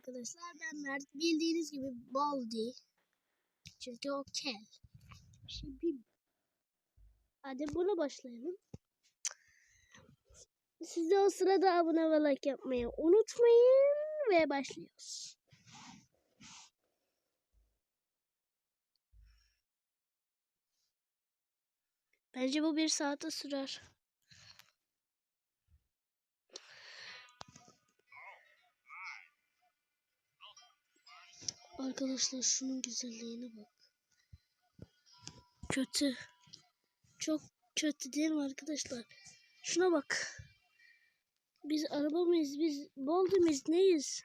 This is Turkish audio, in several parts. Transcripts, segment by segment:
arkadaşlar. Ben Mert. Bildiğiniz gibi Baldi. Çünkü o kel. Şimdi hadi buna başlayalım. Siz de o sırada abone ve like yapmayı unutmayın ve başlıyoruz. Bence bu bir saate sürer. Arkadaşlar şunun güzelliğine bak. Kötü. Çok kötü değil mi arkadaşlar? Şuna bak. Biz araba mıyız? Biz Baldi miyiz? Neyiz?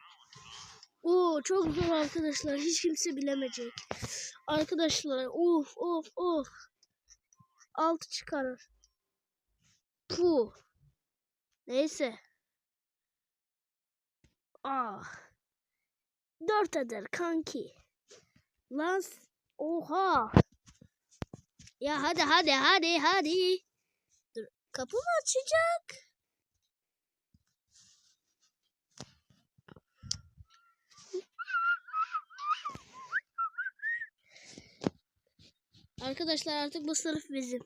Oo çok zor arkadaşlar. Hiç kimse bilemeyecek. Arkadaşlar of of of. Altı çıkarır. Puh. Neyse. Ah. Dört eder kanki. Lan oha. Ya hadi hadi hadi hadi. Dur kapı mı açacak? Arkadaşlar artık bu sınıf bizim.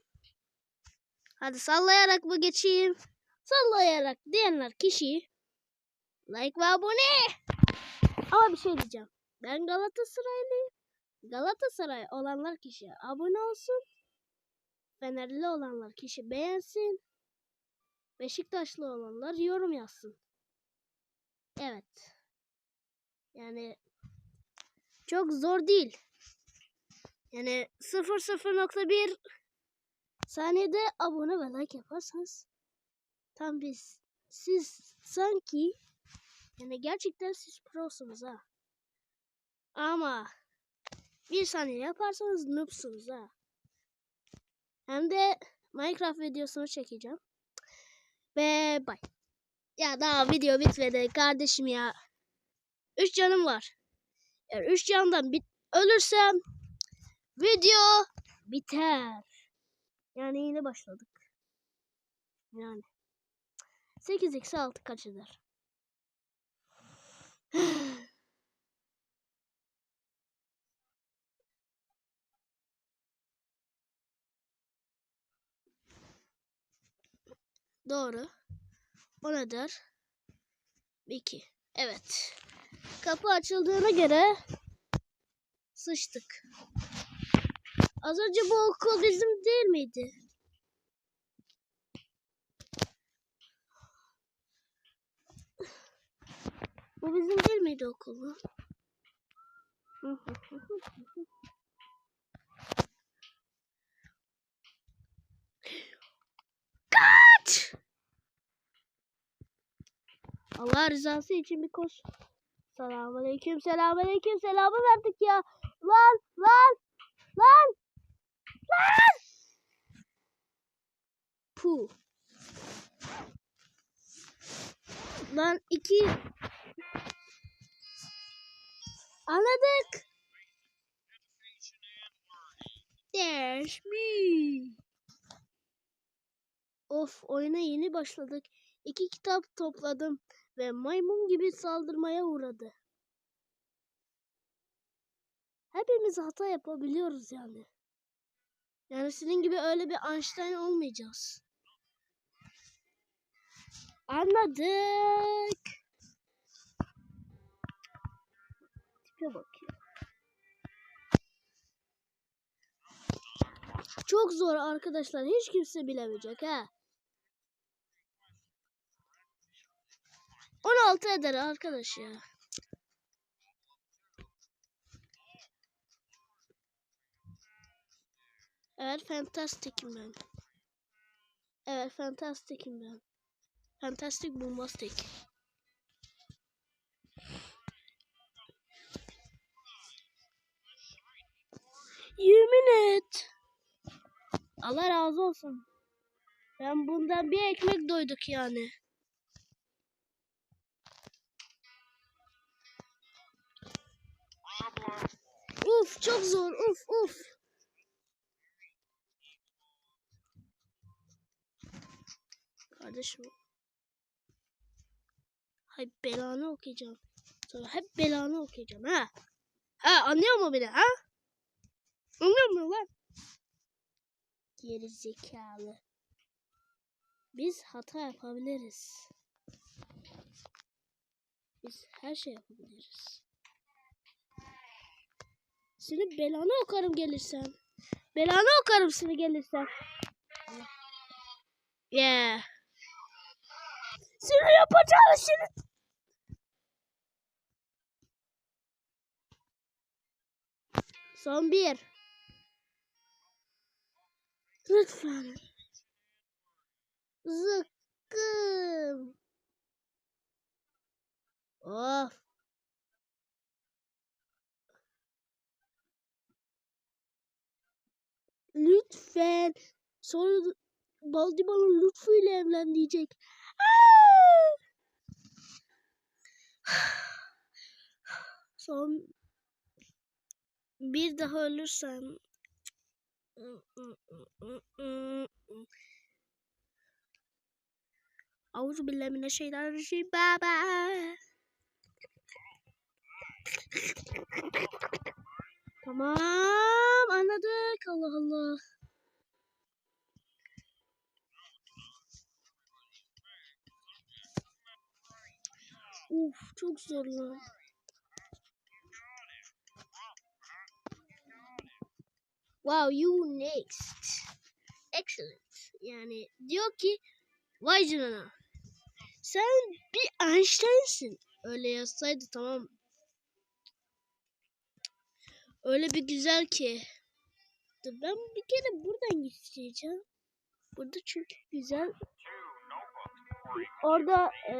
Hadi sallayarak mı geçeyim? Sallayarak diyenler kişi like ve abone. Ama bir şey diyeceğim. Ben Galatasaraylıyım. Galatasaray olanlar kişi abone olsun. Fenerli olanlar kişi beğensin. Beşiktaşlı olanlar yorum yazsın. Evet. Yani çok zor değil. Yani 0.0.1 saniyede abone ve like yaparsanız tam biz siz sanki yani gerçekten siz prosunuz ha. Ama bir saniye yaparsanız noobsunuz ha. Hem de Minecraft videosunu çekeceğim. Ve bay. Ya daha video bitmedi kardeşim ya. Üç canım var. Eğer üç candan bit ölürsem video biter. Yani yine başladık. Yani. 8 eksi 6 kaç eder? Doğru. O nedir? 2. Evet. Kapı açıldığına göre sıçtık. Az önce bu okul bizim değil miydi? Bu bizim değil miydi okul? lan? Kaç! Allah rızası için bir koş. Selamünaleyküm, selamünaleyküm, selamı verdik ya. Lan, lan, lan, lan. Puh. Lan iki. Anladık. There's me. Of oyuna yeni başladık. İki kitap topladım ve maymun gibi saldırmaya uğradı. Hepimiz hata yapabiliyoruz yani. Yani senin gibi öyle bir Einstein olmayacağız. Anladık. Tipe bak. Çok zor arkadaşlar. Hiç kimse bilemeyecek ha. 16 eder arkadaş ya. Evet fantastik'im ben. Evet fantastik'im ben. Fantastic bombastic. Yemin et. Allah razı olsun. Ben bundan bir ekmek doyduk yani. Uf çok zor. Uf uf. Kardeşim. Hay belanı okuyacağım. Sonra hep belanı okuyacağım ha. Ha anlıyor mu beni ha? Anlıyor musun lan? Geri zekalı. Biz hata yapabiliriz. Biz her şey yapabiliriz. Seni belanı okarım gelirsen. Belanı okarım seni gelirsen. Yeah. Seni yapacağım seni. Son bir. Lütfen. Zıkkım. Of. Lütfen. Sonra Baldi bana Lütfü ile evlen diyecek. Son bir daha ölürsem Auzu billahi mineşşeytanirracim baba. Tamam anladık Allah Allah. Uf çok zor. Wow you next. Excellent. Yani diyor ki vay canına. Sen bir Einstein'sin. Öyle yazsaydı tamam. Öyle bir güzel ki. Dur ben bir kere buradan geçeceğim. Burada çünkü güzel. Orada e,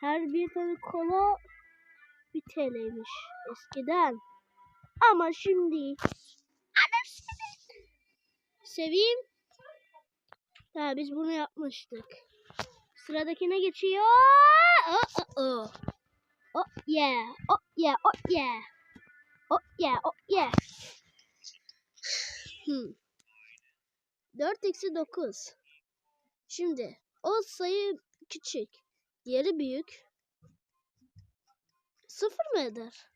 her bir tane kola bir TL'ymiş eskiden. Ama şimdi seveyim. Ha biz bunu yapmıştık. Sıradakine geçiyor. Oh, oh, oh. Oh yeah. Oh yeah. Oh yeah. Oh yeah. Oh yeah. Hmm. 4 eksi 9. Şimdi o sayı küçük. Diğeri büyük. Sıfır mı eder?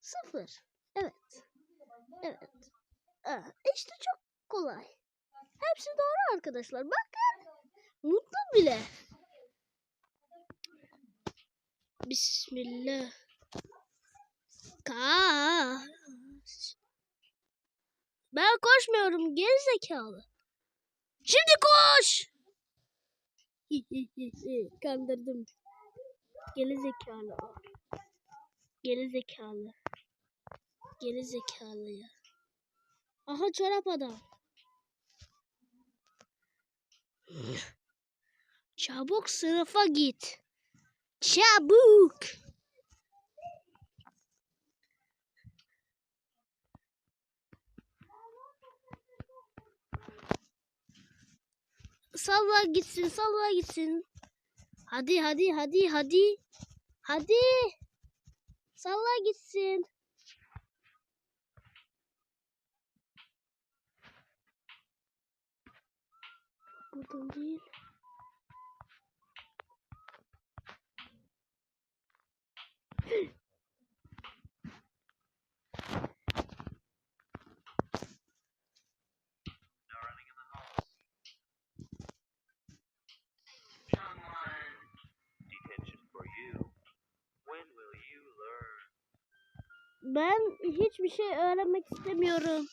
Sıfır. Evet. Evet. Aa, işte çok kolay. Hepsi doğru arkadaşlar. Bakın. Mutlu bile. Bismillah. Kaç. Ben koşmuyorum geri zekalı. Şimdi koş. Kandırdım. Geri zekalı. o. Geri zekalı. Geri zekalı ya. Aha çorap adam. Çabuk sınıfa git. Çabuk. Salla gitsin, salla gitsin. Hadi, hadi, hadi, hadi. Hadi. Salla gitsin. Buradan değil. Ben hiçbir şey öğrenmek istemiyorum.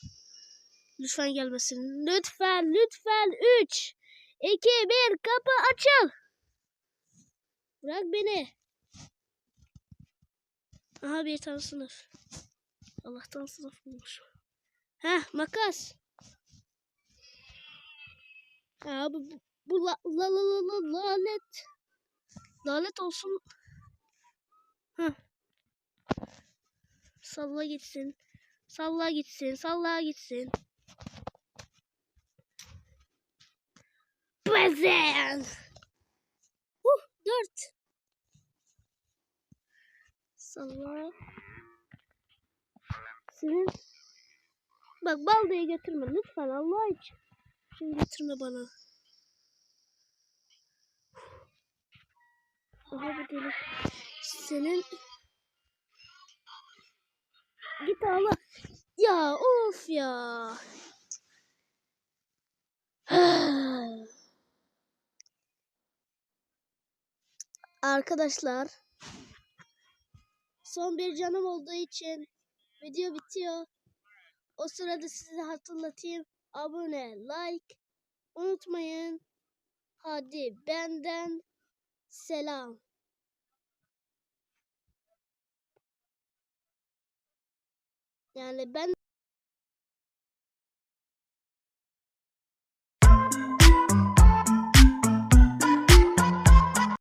Lütfen gelmesin. Lütfen, lütfen. 3, 2, 1. Kapı açıl. Bırak beni. Aha bir tane sınıf. Allah'tan sınıf bulmuş. Heh makas. Bu, bu, bu la, la, la, la, la, lanet. Lanet olsun. Heh. Salla gitsin. Salla gitsin. Salla gitsin. Bezen. Uh, dört. Salla. Senin. Bak baldayı getirme lütfen Allah için. Şimdi getirme bana. Aha bu deli. Senin Git ağla. Ya of ya. Arkadaşlar son bir canım olduğu için video bitiyor. O sırada size hatırlatayım. Abone, like unutmayın. Hadi benden selam. Yani ben